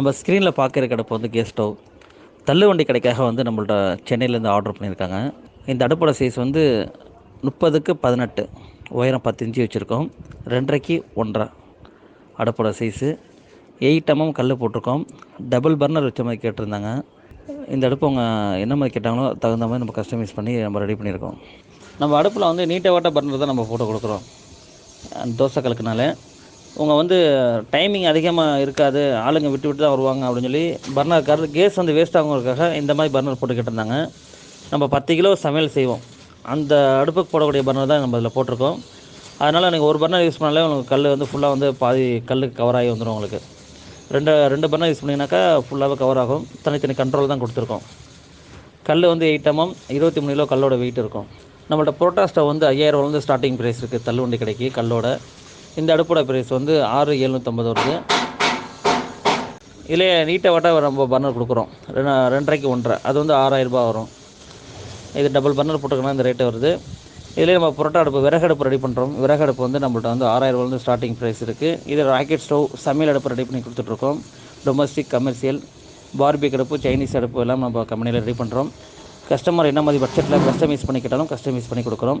நம்ம ஸ்க்ரீனில் பார்க்குற அடுப்பு வந்து கேஸ் ஸ்டவ் தள்ளுவண்டி கடைக்காக வந்து நம்மள்ட்ட சென்னையிலேருந்து ஆர்டர் பண்ணியிருக்காங்க. இந்த அடுப்போட சைஸ் வந்து முப்பதுக்கு பதினெட்டு. உயரம் பத்து இன்ச்சு வச்சுருக்கோம். ரெண்டரைக்கு ஒன்றரை. அடுப்போட சைஸு எயிட் எம்எம் கல் போட்டிருக்கோம். டபுள் பர்னர் வச்ச மாதிரி கேட்டிருந்தாங்க. இந்த அடுப்பு அவங்க என்ன மாதிரி கேட்டாங்களோ தகுந்த மாதிரி நம்ம கஸ்டமைஸ் பண்ணி நம்ம ரெடி பண்ணியிருக்கோம். நம்ம அடுப்பில் வந்து நீட்டை வாட்ட பர்னர் தான் நம்ம போட்டு கொடுக்குறோம். தோசை கலக்குனால. உங்கள் வந்து டைமிங் அதிகமாக இருக்காது. ஆளுங்க விட்டு விட்டு தான் வருவாங்க அப்படின்னு சொல்லி பர்னர் கார் கேஸ் வந்து வேஸ்ட் ஆகுங்கிறதுக்காக இந்த மாதிரி பர்னர் போட்டுக்கிட்டு இருந்தாங்க நம்ம பத்து கிலோ சமையல் செய்வோம். அந்த அடுப்புக்கு போடக்கூடிய பர்னர் தான் நம்ம இதில் போட்டிருக்கோம். அதனால் நீங்கள் ஒரு பர்னர் யூஸ் பண்ணாலே உங்களுக்கு கல் வந்து ஃபுல்லாக வந்து பாதி கல் கவர் ஆகி வந்துடும் உங்களுக்கு. ரெண்டு ரெண்டு பர்னர் யூஸ் பண்ணிங்கனாக்கா ஃபுல்லாகவே கவர் ஆகும். தனித்தனி கண்ட்ரோல் தான் கொடுத்துருக்கோம். கல் வந்து எயிட் எம்எம் இருபத்தி மூணு கிலோ கல்லோட வெயிட் இருக்கும். நம்மள்ட்ட புரோட்டா ஸ்டவ் வந்து ஐயாயிரம்லேருந்து ஸ்டார்டிங் ப்ரைஸ் இருக்குது தள்ளுவண்டி கடைக்கு கல்லோட. இந்த அடுப்போட ப்ரைஸ் வந்து ஆறு எழுநூற்றம்பது வருது. இதில் நீட்டை வாட்டா நம்ம பர்னர் கொடுக்குறோம். ரெண்டு ரெண்டரைக்கு ஒன்றரை. அது வந்து ஆறாயிரரூபா வரும். இது டபுள் பர்னர் போட்டுக்கணும் இந்த ரேட்டு வருது. இதிலே நம்ம புரோட்டா அடுப்பு விறகு அடுப்பு ரெடி பண்ணுறோம் விறகு அடுப்பு வந்து நம்மள்ட்ட வந்து ஆறாயிரரூபாலேருந்து ஸ்டார்டிங் ப்ரைஸ் இருக்குது இது ராக்கெட் ஸ்டவ் சமையல் அடுப்பு ரெடி பண்ணி கொடுத்துட்ருக்கோம். டொமஸ்டிக் கமர்ஷியல் பார்பிக் அடுப்பு சைனீஸ் அடுப்பு எல்லாம் நம்ம கம்பெனியில் ரெடி பண்ணுறோம் கஸ்டமர் என்ன மாதிரி பட்ஜெட்டில் கஸ்டமைஸ் பண்ணி கேட்டாலும் கஸ்டமைஸ் பண்ணி கொடுக்குறோம்.